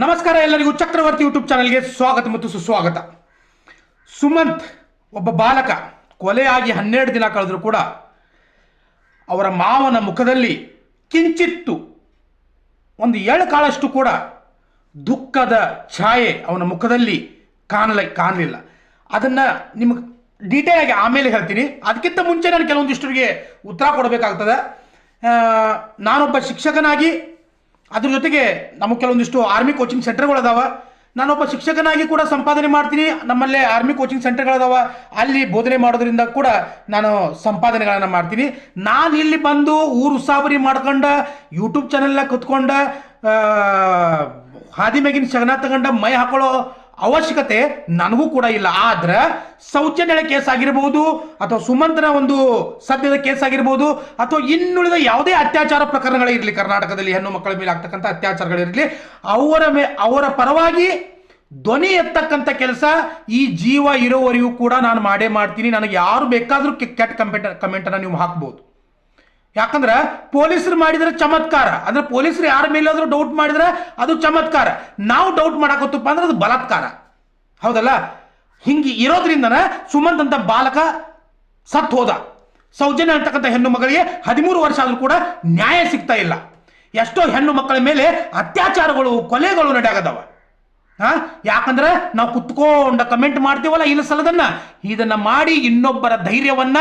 ನಮಸ್ಕಾರ ಎಲ್ಲರಿಗೂ ಚಕ್ರವರ್ತಿ ಯೂಟ್ಯೂಬ್ ಚಾನಲ್ಗೆ ಸ್ವಾಗತ ಮತ್ತು ಸುಸ್ವಾಗತ. ಸುಮಂತ್ ಒಬ್ಬ ಬಾಲಕ ಕೊಲೆಯಾಗಿ ಹನ್ನೆರಡು ದಿನ ಕಳೆದರೂ ಕೂಡ ಅವರ ಮಾವನ ಮುಖದಲ್ಲಿ ಕಿಂಚಿತ್ತು ಒಂದು ಏಳು ಕಾಳಷ್ಟು ಕೂಡ ದುಃಖದ ಛಾಯೆ ಅವನ ಮುಖದಲ್ಲಿ ಕಾಣಲ, ಕಾಣಲಿಲ್ಲ. ಅದನ್ನು ನಿಮಗೆ ಡೀಟೇಲ್ ಆಗಿ ಆಮೇಲೆ ಹೇಳ್ತೀನಿ. ಅದಕ್ಕಿಂತ ಮುಂಚೆ ನಾನು ಕೆಲವೊಂದಿಷ್ಟರಿಗೆ ಉತ್ತರ ಕೊಡಬೇಕಾಗ್ತದೆ. ನಾನೊಬ್ಬ ಶಿಕ್ಷಕನಾಗಿ ಅದ್ರ ಜೊತೆಗೆ ನಮಗೆ ಕೆಲವೊಂದಿಷ್ಟು ಆರ್ಮಿ ಕೋಚಿಂಗ್ ಸೆಂಟರ್ಗಳದಾವ ನಾನೊಬ್ಬ ಶಿಕ್ಷಕನಾಗಿ ಕೂಡ ಸಂಪಾದನೆ ಮಾಡ್ತೀನಿ. ನಮ್ಮಲ್ಲೇ ಆರ್ಮಿ ಕೋಚಿಂಗ್ ಸೆಂಟರ್ಗಳದಾವ ಅಲ್ಲಿ ಬೋಧನೆ ಮಾಡೋದ್ರಿಂದ ಕೂಡ ನಾನು ಸಂಪಾದನೆಗಳನ್ನು ಮಾಡ್ತೀನಿ. ನಾನು ಇಲ್ಲಿ ಬಂದು ಊರು ಉಸಾಬರಿ ಮಾಡ್ಕೊಂಡ ಯೂಟ್ಯೂಬ್ ಚಾನೆಲ್ನ ಕುತ್ಕೊಂಡ ಹಾದಿ ಮೇಗಿನ ಶಗನ ತಗೊಂಡ ಮೈ ಹಾಕೊಳ್ಳೋ ಅವಶ್ಯಕತೆ ನನಗೂ ಕೂಡ ಇಲ್ಲ. ಆದ್ರೆ ಸೌಜನ್ಯ ಕೇಸ್ ಆಗಿರ್ಬೋದು ಅಥವಾ ಸುಮಂತನ ಒಂದು ಸದ್ಯದ ಕೇಸ್ ಆಗಿರ್ಬೋದು ಅಥವಾ ಇನ್ನುಳಿದ ಯಾವುದೇ ಅತ್ಯಾಚಾರ ಪ್ರಕರಣಗಳಿರಲಿ ಕರ್ನಾಟಕದಲ್ಲಿ ಹೆಣ್ಣು ಮಕ್ಕಳ ಮೇಲೆ ಆಗ್ತಕ್ಕಂಥ ಅತ್ಯಾಚಾರಗಳಿರಲಿ ಅವರ ಮೇ, ಅವರ ಪರವಾಗಿ ಧ್ವನಿ ಎತ್ತಕ್ಕಂಥ ಕೆಲಸ ಈ ಜೀವ ಇರೋವರೆಗೂ ಕೂಡ ನಾನು ಮಾಡೇ ಮಾಡ್ತೀನಿ. ನನಗೆ ಯಾರು ಬೇಕಾದರೂ ಕೆಟ್ಟ ಕಮೆಂಟ್ ಕಮೆಂಟನ್ನು ನೀವು ಹಾಕ್ಬೋದು. ಯಾಕಂದ್ರೆ ಪೊಲೀಸರು ಮಾಡಿದ್ರೆ ಚಮತ್ಕಾರ. ಅಂದ್ರೆ ಪೊಲೀಸರು ಯಾರ ಮೇಲಾದರೂ ಡೌಟ್ ಮಾಡಿದ್ರೆ ಅದು ಚಮತ್ಕಾರ. ನಾವು ಡೌಟ್ ಮಾಡಾಕತ್ತಪ್ಪ ಅಂದ್ರೆ ಅದು ಬಲಾತ್ಕಾರ. ಹೌದಲ್ಲ? ಹಿಂಗೆ ಇರೋದ್ರಿಂದನ ಸುಮಂತ್ ಅಂತ ಬಾಲಕ ಸತ್ತು ಹೋದ. ಸೌಜನ್ಯ ಅಂತಕ್ಕಂಥ ಹೆಣ್ಣು ಮಗಳಿಗೆ ಹದಿಮೂರು ವರ್ಷ ಆದರೂ ಕೂಡ ನ್ಯಾಯ ಸಿಗ್ತಾ ಇಲ್ಲ. ಎಷ್ಟೋ ಹೆಣ್ಣು ಮಕ್ಕಳ ಮೇಲೆ ಅತ್ಯಾಚಾರಗಳು, ಕೊಲೆಗಳು ನಡೆಯಾಗದವ. ಹಾ? ಯಾಕಂದ್ರೆ ನಾವು ಕುತ್ಕೊಂಡ ಕಮೆಂಟ್ ಮಾಡ್ತೀವಲ್ಲ ಇಲ್ಲ ಸಲದನ್ನ. ಇದನ್ನ ಮಾಡಿ ಇನ್ನೊಬ್ಬರ ಧೈರ್ಯವನ್ನ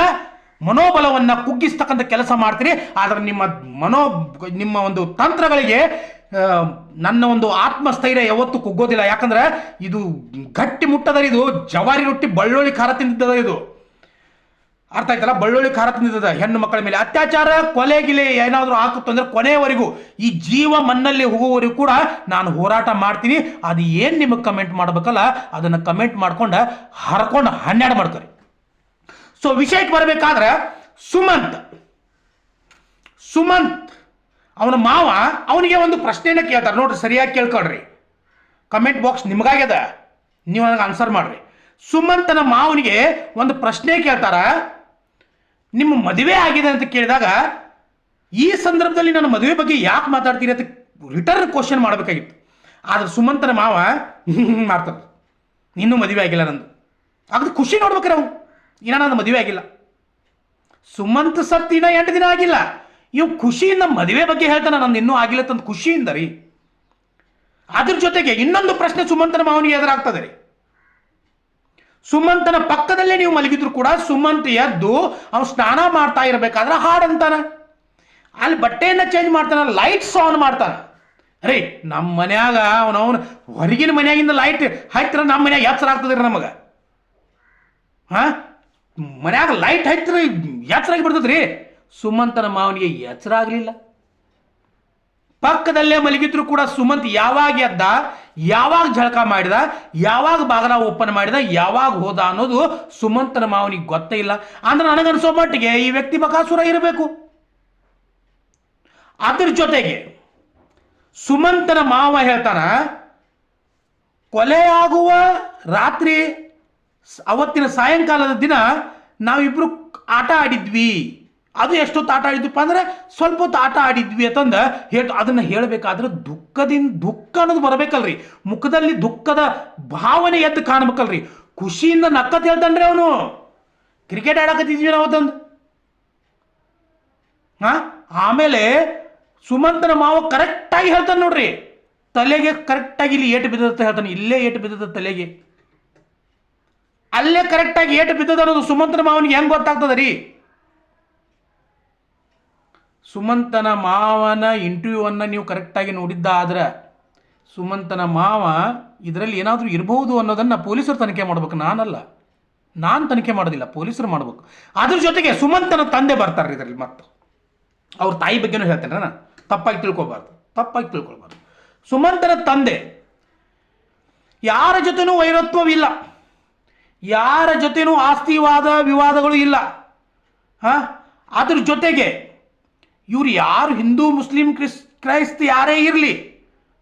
ಮನೋಬಲವನ್ನ ಕುಗ್ಗಿಸ್ತಕ್ಕಂಥ ಕೆಲಸ ಮಾಡ್ತೀರಿ. ಆದರೆ ನಿಮ್ಮ ಮನೋ, ನಿಮ್ಮ ಒಂದು ತಂತ್ರಗಳಿಗೆ ನನ್ನ ಒಂದು ಆತ್ಮಸ್ಥೈರ್ಯ ಯಾವತ್ತೂ ಕುಗ್ಗೋದಿಲ್ಲ. ಯಾಕಂದ್ರೆ ಇದು ಗಟ್ಟಿ ಮುಟ್ಟದ ಇದು. ಜವಾರಿ ರೊಟ್ಟಿ ಬಳ್ಳುಳ್ಳಿ ಖಾರ ತಿಂದಿದ್ದದ ಇದು. ಅರ್ಥ ಆಯ್ತಲ್ಲ? ಬಳ್ಳುಳ್ಳಿ ಖಾರ ತಿಂದಿದ್ದದ ಹೆಣ್ಣು ಮಕ್ಕಳ ಮೇಲೆ. ಅತ್ಯಾಚಾರ ಕೊಲೆ ಗಿಲೆ ಏನಾದರೂ ಆಗುತ್ತೆ ಅಂದರೆ ಕೊನೆಯವರೆಗೂ ಈ ಜೀವ ಮಣ್ಣಲ್ಲಿ ಹೋಗುವವರಿಗೂ ಕೂಡ ನಾನು ಹೋರಾಟ ಮಾಡ್ತೀನಿ. ಅದು ಏನು ನಿಮಗೆ ಕಮೆಂಟ್ ಮಾಡ್ಬೇಕಲ್ಲ, ಅದನ್ನು ಕಮೆಂಟ್ ಮಾಡ್ಕೊಂಡು ಹರ್ಕೊಂಡು ಹನ್ನೆರಡು ಮಾಡ್ತಾರೆ. ಸೊ ವಿಷಯಕ್ಕೆ ಬರಬೇಕಾದ್ರೆ ಸುಮಂತ್. ಸುಮಂತ್, ಅವನ ಮಾವ ಅವನಿಗೆ ಒಂದು ಪ್ರಶ್ನೆಯನ್ನು ಕೇಳ್ತಾರೆ. ನೋಡ್ರಿ, ಸರಿಯಾಗಿ ಕೇಳ್ಕೊಳ್ರಿ. Comment box ನಿಮಗಾಗ್ಯದ. ನೀವು ನನಗೆ ಆನ್ಸರ್ ಮಾಡ್ರಿ. ಸುಮಂತನ ಮಾವನಿಗೆ ಒಂದು ಪ್ರಶ್ನೆ ಕೇಳ್ತಾರ. ನಿಮ್ಮ ಮದುವೆ ಆಗಿದೆ ಅಂತ ಕೇಳಿದಾಗ ಈ ಸಂದರ್ಭದಲ್ಲಿ ನನ್ನ ಮದುವೆ ಬಗ್ಗೆ ಯಾಕೆ ಮಾತಾಡ್ತೀರಿ ಅಂತ ರಿಟರ್ನ್ ಕ್ವಶನ್ ಮಾಡಬೇಕಾಗಿತ್ತು. ಆದ್ರೆ ಸುಮಂತನ ಮಾವ ಮಾಡ್ತಾರೆ ಇನ್ನೂ ಮದುವೆ ಆಗಿಲ್ಲ ನಂದು. ಅದ್ರ ಖುಷಿ ನೋಡ್ಬೇಕ್ರೆ ನಾವು ಇನ್ನ ನನ್ನ ಮದುವೆ ಆಗಿಲ್ಲ. ಸುಮಂತ್ ಸತ್ ಇನ್ನ ಎಂಟು ದಿನ ಆಗಿಲ್ಲ. ಇವ್ ಖುಷಿಯಿಂದ ಮದುವೆ ಬಗ್ಗೆ ಹೇಳ್ತಾನೆ ನಂದು ಇನ್ನೂ ಆಗಿಲ್ಲ ತಂದು ಖುಷಿಯಿಂದ ರೀ. ಅದ್ರ ಜೊತೆಗೆ ಇನ್ನೊಂದು ಪ್ರಶ್ನೆ ಸುಮಂತನ ಮಾವನಿಗೆ ಎದುರಾಗ್ತದೆ ರೀ. ಸುಮಂತನ ಪಕ್ಕದಲ್ಲೇ ನೀವು ಮಲಗಿದ್ರು ಕೂಡ ಸುಮಂತ್ ಎದ್ದು ಅವ್ನು ಸ್ನಾನ ಮಾಡ್ತಾ ಇರಬೇಕಾದ್ರೆ ಹಾಡಂತಾನ ಅಲ್ಲಿ ಬಟ್ಟೆಯನ್ನ ಚೇಂಜ್ ಮಾಡ್ತಾನ ಲೈಟ್ಸ್ ಆನ್ ಮಾಡ್ತಾನ. ರೀ ನಮ್ಮ ಮನ್ಯಾಗ ಅವನವನು ಹೊರಗಿನ ಮನ್ಯಾಗಿಂದ ಲೈಟ್ ಹಾಕ್ತಾರ ನಮ್ಮ ಮನ್ಯಾಗ ಎಚ್ಚರ ಆಗ್ತದ್ರಿ ನಮಗೆ. ಹಾ? ಮನ್ಯಾಗ ಲೈಟ್ ಹಚ್ಚಿದ್ರೆ ಎಚ್ಚರಾಗಿ ಬಿಡ್ತದ್ರಿ ಸುಮಂತನ ಮಾವನಿಗೆ ಎಚ್ಚರ ಆಗಲಿಲ್ಲ. ಪಕ್ಕದಲ್ಲೇ ಮಲಗಿದ್ರು ಕೂಡ ಸುಮಂತ್ ಯಾವಾಗ ಎದ್ದ, ಯಾವಾಗ ಝಳಕ ಮಾಡಿದ, ಯಾವಾಗ ಬಾಗಲ ಓಪನ್ ಮಾಡಿದ, ಯಾವಾಗ ಹೋದ ಅನ್ನೋದು ಸುಮಂತನ ಮಾವನಿಗೆ ಗೊತ್ತೇ ಇಲ್ಲ. ಅಂದ್ರೆ ನನಗನ್ಸೋ ಮಟ್ಟಿಗೆ ಈ ವ್ಯಕ್ತಿ ಬಕಾಸುರ ಇರಬೇಕು. ಅದ್ರ ಜೊತೆಗೆ ಸುಮಂತನ ಮಾವ ಹೇಳ್ತಾನ ಆಗುವ ರಾತ್ರಿ ಅವತ್ತಿನ ಸಾಯಂಕಾಲದ ದಿನ ನಾವಿಬ್ಬರು ಆಟ ಆಡಿದ್ವಿ. ಅದು ಎಷ್ಟೊತ್ತು ಆಟ ಆಡಿದ್ವಿಪ್ಪ ಅಂದ್ರೆ ಸ್ವಲ್ಪ ಹೊತ್ತು ಆಟ ಆಡಿದ್ವಿ ಅಂತಂದ ಹೇಳ್, ಅದನ್ನ ಹೇಳಬೇಕಾದ್ರೆ ದುಃಖದಿಂದ, ದುಃಖ ಅನ್ನೋದು ಬರಬೇಕಲ್ರಿ. ಮುಖದಲ್ಲಿ ದುಃಖದ ಭಾವನೆ ಎದ್ದು ಕಾಣ್ಬೇಕಲ್ರಿ. ಖುಷಿಯಿಂದ ನಕ್ಕತ್ ಹೇಳ್ತಾನ್ರಿ ಅವನು. ಕ್ರಿಕೆಟ್ ಆಡಕತ್ತಿದ್ವಿ ನಾವು ತಂದು ಹಾ ಆಮೇಲೆ ಸುಮಂತನ ಮಾವ ಕರೆಕ್ಟಾಗಿ ಹೇಳ್ತಾನೆ ನೋಡ್ರಿ. ತಲೆಗೆ ಕರೆಕ್ಟಾಗಿ ಇಲ್ಲಿ ಏಟು ಬಿದ್ದದ ಹೇಳ್ತಾನೆ. ಇಲ್ಲೇ ಏಟು ಬಿದ್ದದ ತಲೆಗೆ. ಅಲ್ಲೇ ಕರೆಕ್ಟಾಗಿ ಏಟು ಬಿದ್ದದ ಅನ್ನೋದು ಸುಮಂತನ ಮಾವನಿಗೆ ಹೆಂಗ್ ಗೊತ್ತಾಗ್ತದ ರೀ? ಸುಮಂತನ ಮಾವನ ಇಂಟರ್ವ್ಯೂವನ್ನು ನೀವು ಕರೆಕ್ಟಾಗಿ ನೋಡಿದ್ದಾದ್ರೆ ಸುಮಂತನ ಮಾವ ಇದರಲ್ಲಿ ಏನಾದರೂ ಇರಬಹುದು ಅನ್ನೋದನ್ನು ಪೊಲೀಸರು ತನಿಖೆ ಮಾಡ್ಬೇಕು. ನಾನಲ್ಲ. ನಾನು ತನಿಖೆ ಮಾಡೋದಿಲ್ಲ. ಪೊಲೀಸರು ಮಾಡ್ಬೇಕು. ಅದ್ರ ಜೊತೆಗೆ ಸುಮಂತನ ತಂದೆ ಬರ್ತಾರೆ ಇದರಲ್ಲಿ ಮತ್ತೆ. ಅವ್ರ ತಾಯಿ ಬಗ್ಗೆನೂ ಹೇಳ್ತೇನೆ ನಾನು. ತಪ್ಪಾಗಿ ತಿಳ್ಕೊಬಾರ್ದು. ತಪ್ಪಾಗಿ ತಿಳ್ಕೊಳ್ಬಾರ್ದು ಸುಮಂತನ ತಂದೆ ಯಾರ ಜೊತೆನೂ ವೈರತ್ವವಿಲ್ಲ. ಯಾರ ಜೊತೆನೂ ಆಸ್ತಿವಾದ ವಿವಾದಗಳು ಇಲ್ಲ. ಹಾಂ? ಅದ್ರ ಜೊತೆಗೆ ಇವ್ರು ಯಾರು ಹಿಂದೂ, ಮುಸ್ಲಿಂ, ಕ್ರಿಸ್, ಕ್ರೈಸ್ತ ಯಾರೇ ಇರಲಿ,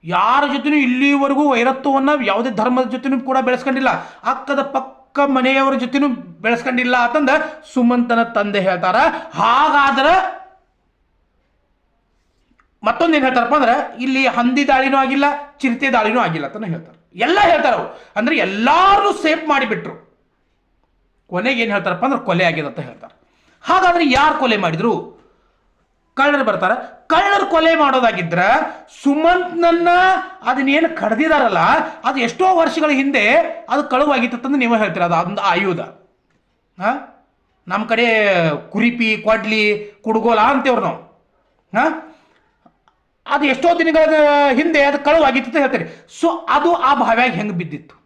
ಯಾರ ಜೊತೆನೂ ಇಲ್ಲಿವರೆಗೂ ವೈರತ್ವವನ್ನು ಯಾವುದೇ ಧರ್ಮದ ಜೊತೆನೂ ಕೂಡ ಬೆಳೆಸ್ಕೊಂಡಿಲ್ಲ. ಅಕ್ಕದ ಪಕ್ಕ ಮನೆಯವರ ಜೊತೆನೂ ಬೆಳೆಸ್ಕೊಂಡಿಲ್ಲ ಅಂತಂದ ಸುಮಂತನ ತಂದೆ ಹೇಳ್ತಾರ. ಹಾಗಾದ್ರೆ ಮತ್ತೊಂದು ಏನು ಹೇಳ್ತಾರಪ್ಪ ಅಂದ್ರೆ, ಇಲ್ಲಿ ಹಂದಿ ದಾಳಿನೂ ಆಗಿಲ್ಲ, ಚಿರತೆ ದಾಳಿನೂ ಆಗಿಲ್ಲ ಅಂತ ಹೇಳ್ತಾರೆ. ಎಲ್ಲ ಹೇಳ್ತಾರೆ ಅವ್ರು. ಅಂದ್ರೆ ಎಲ್ಲಾರು ಸೇಫ್ ಮಾಡಿಬಿಟ್ರು. ಕೊನೆಗೆ ಏನು ಹೇಳ್ತಾರಪ್ಪ ಅಂದ್ರೆ ಕೊಲೆ ಆಗಿದೆ ಅಂತ ಹೇಳ್ತಾರೆ. ಹಾಗಾದ್ರೆ ಯಾರು ಕೊಲೆ ಮಾಡಿದ್ರು? ಕಳ್ಳರು ಬರ್ತಾರೆ. ಕಳ್ಳರು ಕೊಲೆ ಮಾಡೋದಾಗಿದ್ರೆ ಸುಮಂತ್ನನ್ನ ಅದನ್ನೇನು ಕಡ್ದಿದಾರಲ್ಲ, ಅದು ಎಷ್ಟೋ ವರ್ಷಗಳ ಹಿಂದೆ ಅದು ಕಳುವಾಗಿತ್ತಂದು ನೀವು ಹೇಳ್ತೀರ, ಅದು ಅದೊಂದು ಆಯುಧ. ಹಾಂ? ನಮ್ಮ ಕಡೆ ಕುರಿಪಿ, ಕೊಡ್ಲಿ, ಕುಡುಗೋಲ ಅಂತೇವ್ರು ನಾವು. ಹಾಂ? ಅದು ಎಷ್ಟೋ ದಿನಗಳ ಹಿಂದೆ ಅದು ಕಳುವಾಗಿತ್ತು ಅಂತ ಹೇಳ್ತೀರಿ. ಸೊ ಅದು ಆ ಭಾವ್ಯಾಗ ಹೆಂಗೆ ಬಿದ್ದಿತ್ತು?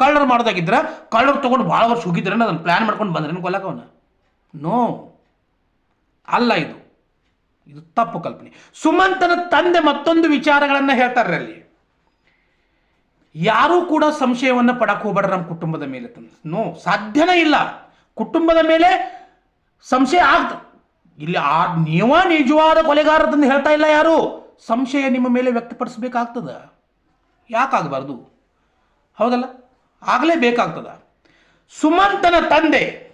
ಕಳ್ಳರು ಮಾಡೋದಾಗಿದ್ರೆ ಕಳ್ಳರು ತೊಗೊಂಡು ಭಾಳ ವರ್ಷ ಹೋಗಿದ್ರೆ ಅದನ್ನು ಪ್ಲ್ಯಾನ್ ಮಾಡ್ಕೊಂಡು ಬಂದ್ರೆ ಕೊಲ್ಲಕ ಅವನ? ನೋ ಅಲ್ಲ ಇದು. ಇದು ತಪ್ಪು ಕಲ್ಪನೆ. ಸುಮಂತನ ತಂದೆ ಮತ್ತೊಂದು ವಿಚಾರಗಳನ್ನು ಹೇಳ್ತಾರೆ ಅಲ್ಲಿ. ಯಾರೂ ಕೂಡ ಸಂಶಯವನ್ನು ಪಡಕ್ಕೆ ಹೋಗ್ಬೇಡ್ರಿ ನಮ್ಮ ಕುಟುಂಬದ ಮೇಲೆ ನೋ ಸಾಧ್ಯನೇ ಇಲ್ಲ. ಕುಟುಂಬದ ಮೇಲೆ ಸಂಶಯ ಆಗ್ತ ಇಲ್ಲಿ ಆ ನೀವ ನಿಜವಾದ ಕೊಲೆಗಾರದಂದು ಹೇಳ್ತಾ ಇಲ್ಲ ಯಾರು? ಸಂಶಯ ನಿಮ್ಮ ಮೇಲೆ ವ್ಯಕ್ತಪಡಿಸ್ಬೇಕಾಗ್ತದ. ಯಾಕಾಗಬಾರ್ದು? ಹೌದಲ್ಲ? ಆಗಲೇ ಬೇಕಾಗ್ತದ. ಸುಮಂತನ ತಂದೆ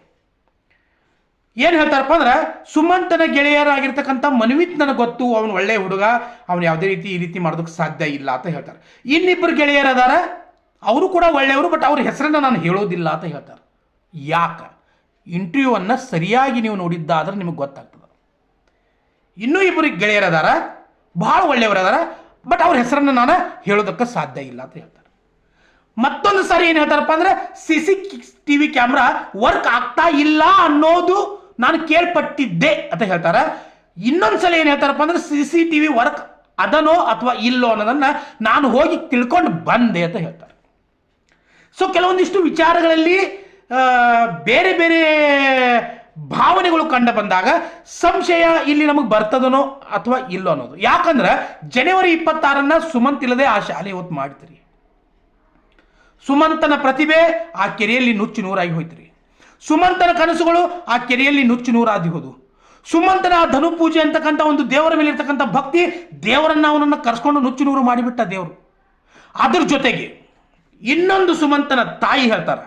ಏನು ಹೇಳ್ತಾರಪ್ಪ ಅಂದ್ರೆ, ಸುಮಂತನ ಗೆಳೆಯರಾಗಿರ್ತಕ್ಕಂಥ ಮನ್ವಿತ್ ನನಗೆ ಗೊತ್ತು, ಅವನು ಒಳ್ಳೆ ಹುಡುಗ, ಅವನು ಯಾವುದೇ ರೀತಿ ಈ ರೀತಿ ಮಾಡೋದಕ್ಕೆ ಸಾಧ್ಯ ಇಲ್ಲ ಅಂತ ಹೇಳ್ತಾರೆ. ಇನ್ನಿಬ್ಬರು ಗೆಳೆಯರದಾರ, ಅವರು ಕೂಡ ಒಳ್ಳೆಯವರು, ಬಟ್ ಅವ್ರ ಹೆಸರನ್ನ ನಾನು ಹೇಳೋದಿಲ್ಲ ಅಂತ ಹೇಳ್ತಾರೆ. ಯಾಕೆ? ಇಂಟರ್ವ್ಯೂವನ್ನು ಸರಿಯಾಗಿ ನೀವು ನೋಡಿದ್ದಾದ್ರೆ ನಿಮಗೆ ಗೊತ್ತಾಗ್ತದೆ. ಇನ್ನೂ ಇಬ್ಬರು ಗೆಳೆಯರದಾರ, ಭಾಳ ಒಳ್ಳೆಯವರದಾರ, ಬಟ್ ಅವ್ರ ಹೆಸರನ್ನು ನಾನು ಹೇಳೋದಕ್ಕೆ ಸಾಧ್ಯ ಇಲ್ಲ ಅಂತ ಹೇಳ್ತಾರೆ. ಮತ್ತೊಂದು ಸಾರಿ ಏನು ಹೇಳ್ತಾರಪ್ಪ ಅಂದ್ರೆ C C T V camera work ಆಗ್ತಾ ಇಲ್ಲ ಅನ್ನೋದು ನಾನು ಕೇಳ್ಪಟ್ಟಿದ್ದೆ ಅಂತ ಹೇಳ್ತಾರೆ. ಇನ್ನೊಂದು ಸಲ ಏನು ಹೇಳ್ತಾರಪ್ಪ ಅಂದ್ರೆ C C T V work ಅದನೋ ಅಥವಾ ಇಲ್ಲೋ ಅನ್ನೋದನ್ನ ನಾನು ಹೋಗಿ ತಿಳ್ಕೊಂಡು ಬಂದೆ ಅಂತ ಹೇಳ್ತಾರೆ. ಸೊ ಕೆಲವೊಂದಿಷ್ಟು ವಿಚಾರಗಳಲ್ಲಿ ಬೇರೆ ಬೇರೆ ಭಾವನೆಗಳು ಕಂಡು ಬಂದಾಗ ಸಂಶಯ ಇಲ್ಲಿ ನಮಗೆ ಬರ್ತದನೋ ಅಥವಾ ಇಲ್ಲೋ ಅನ್ನೋದು. ಯಾಕಂದ್ರೆ ಜನವರಿ ಇಪ್ಪತ್ತಾರನ್ನ ಸುಮಂತ್ ಇಲ್ಲದೆ ಆ ಶಾಲೆ ಇವತ್ತು ಮಾಡ್ತೀರಿ. ಸುಮಂತನ ಪ್ರತಿಭೆ ಆ ಕೆರೆಯಲ್ಲಿ ನುಚ್ಚು ನೂರಾಗಿ ಹೋಯ್ತ್ರಿ. ಸುಮಂತನ ಕನಸುಗಳು ಆ ಕೆರೆಯಲ್ಲಿ ನುಚ್ಚು ನೂರಾದಿ ಹೋದು. ಸುಮಂತನ ಆ ಧನು ಪೂಜೆ ಅಂತಕ್ಕಂಥ ಒಂದು ದೇವರ ಮೇಲೆ ಇರ್ತಕ್ಕಂಥ ಭಕ್ತಿ ದೇವರನ್ನ ಅವನನ್ನು ಕರ್ಸ್ಕೊಂಡು ನುಚ್ಚು ನೂರು ಮಾಡಿಬಿಟ್ಟ ದೇವರು. ಅದ್ರ ಜೊತೆಗೆ ಇನ್ನೊಂದು ಸುಮಂತನ ತಾಯಿ ಹೇಳ್ತಾರ.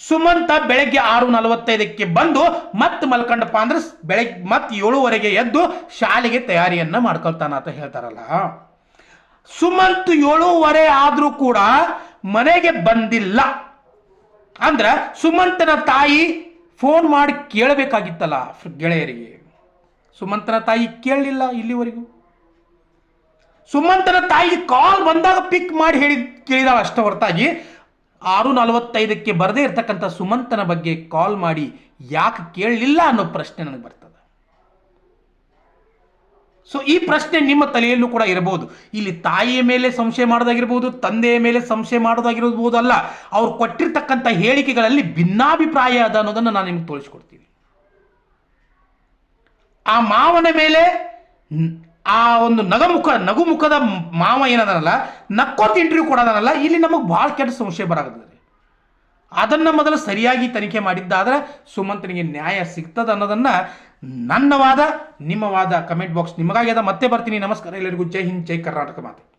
ಸುಮಂತ ಬೆಳಗ್ಗೆ ಆರು ನಲವತ್ತೈದಕ್ಕೆ ಬಂದು ಮತ್ತೆ ಮಲ್ಕಂಡಪ್ಪ ಅಂದ್ರೆ ಬೆಳಗ್ಗೆ ಮತ್ತೆ ಏಳುವರೆಗೆ ಎದ್ದು ಶಾಲೆಗೆ ತಯಾರಿಯನ್ನ ಮಾಡ್ಕೊಳ್ತಾನ ಅಂತ ಹೇಳ್ತಾರಲ್ಲ. ಸುಮಂತ್ ಏಳುವರೆ ಆದರೂ ಕೂಡ ಮನೆಗೆ ಬಂದಿಲ್ಲ. ಅಂದ್ರ ಸುಮಂತನ ತಾಯಿ ಫೋನ್ ಮಾಡಿ ಕೇಳಬೇಕಾಗಿತ್ತಲ್ಲ ಗೆಳೆಯರಿಗೆ. ಸುಮಂತನ ತಾಯಿ ಕೇಳಲಿಲ್ಲ ಇಲ್ಲಿವರೆಗೂ. ಸುಮಂತನ ತಾಯಿ ಕಾಲ್ ಬಂದಾಗ ಪಿಕ್ ಮಾಡಿ ಹೇಳಿ, ಕೇಳಿದಾಳ ಅಷ್ಟ ಹೊರತಾಗಿ. ಆರು ನಲವತ್ತೈದಕ್ಕೆ ಬರದೇ ಇರತಕ್ಕಂಥ ಸುಮಂತನ ಬಗ್ಗೆ ಕಾಲ್ ಮಾಡಿ ಯಾಕೆ ಕೇಳಲಿಲ್ಲ ಅನ್ನೋ ಪ್ರಶ್ನೆ ನನಗೆ ಬರ್ತದೆ. ಸೊ ಈ ಪ್ರಶ್ನೆ ನಿಮ್ಮ ತಲೆಯಲ್ಲೂ ಕೂಡ ಇರಬಹುದು. ಇಲ್ಲಿ ತಾಯಿಯ ಮೇಲೆ ಸಂಶಯ ಮಾಡೋದಾಗಿರ್ಬೋದು, ತಂದೆಯ ಮೇಲೆ ಸಂಶಯ ಮಾಡೋದಾಗಿರ್ಬೋದು ಅಲ್ಲ ಅವ್ರು ಕೊಟ್ಟಿರ್ತಕ್ಕಂಥ ಹೇಳಿಕೆಗಳಲ್ಲಿ ಭಿನ್ನಾಭಿಪ್ರಾಯ ಅದ ಅನ್ನೋದನ್ನು ನಾನು ನಿಮ್ಗೆ ತೋರಿಸ್ಕೊಡ್ತೀನಿ. ಆ ಮಾವನ ಮೇಲೆ ಆ ಒಂದು ನಗಮುಖ, ನಗುಮುಖದ ಮಾವ ಏನದನಲ್ಲ, ನಕ್ಕೋತ್ ಇಂಟರ್ವ್ಯೂ ಕೊಡೋದನಲ್ಲ, ಇಲ್ಲಿ ನಮಗೆ ಭಾಳ ಕೆಟ್ಟ ಸಂಶಯ ಬರಾಗತ್ತದೆ ಅದನ್ನು ಮೊದಲು ಸರಿಯಾಗಿ ತನಿಖೆ ಮಾಡಿದ್ದಾದ್ರೆ ಸುಮಂತನಿಗೆ ನ್ಯಾಯ ಸಿಗ್ತದೆ ಅನ್ನೋದನ್ನ ನನ್ನ ವಾದ ನಿಮ್ಮ ವಾದ ಕಮೆಂಟ್ ಬಾಕ್ಸ್ ನಿಮಗಾಗ್ಯದ ಮತ್ತೆ ಬರ್ತೀನಿ. ನಮಸ್ಕಾರ. ಎಲ್ಲರಿಗೂ ಜೈ ಹಿಂದ್, ಜೈ ಕರ್ನಾಟಕ ಮಾತೆ.